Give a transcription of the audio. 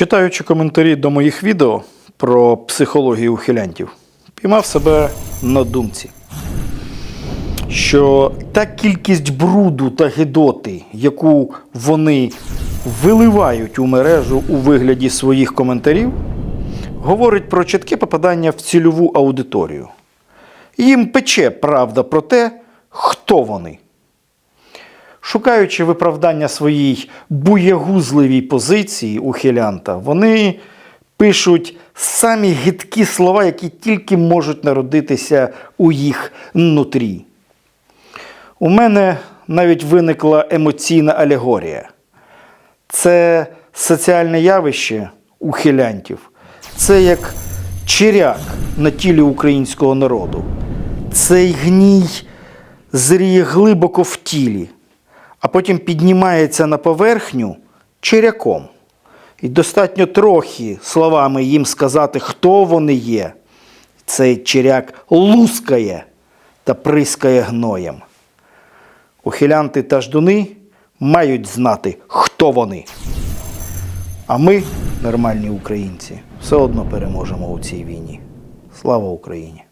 Читаючи коментарі до моїх відео про психологію ухилянтів, піймав себе на думці, що та кількість бруду та гидоти, яку вони виливають у мережу у вигляді своїх коментарів, говорить про чітке попадання в цільову аудиторію. Їм пече правда про те, хто вони. Шукаючи виправдання своїй буєгузливій позиції ухилянта, вони пишуть самі гидкі слова, які тільки можуть народитися у їх нутрі. У мене навіть виникла емоційна алегорія. Це соціальне явище ухилянтів. Це як черяк на тілі українського народу. Цей гній зріє глибоко в тілі, а потім піднімається на поверхню черяком. І достатньо трохи словами їм сказати, хто вони є. Цей черяк лускає та прискає гноєм. Ухилянти та ждуни мають знати, хто вони. А ми, нормальні українці, все одно переможемо у цій війні. Слава Україні!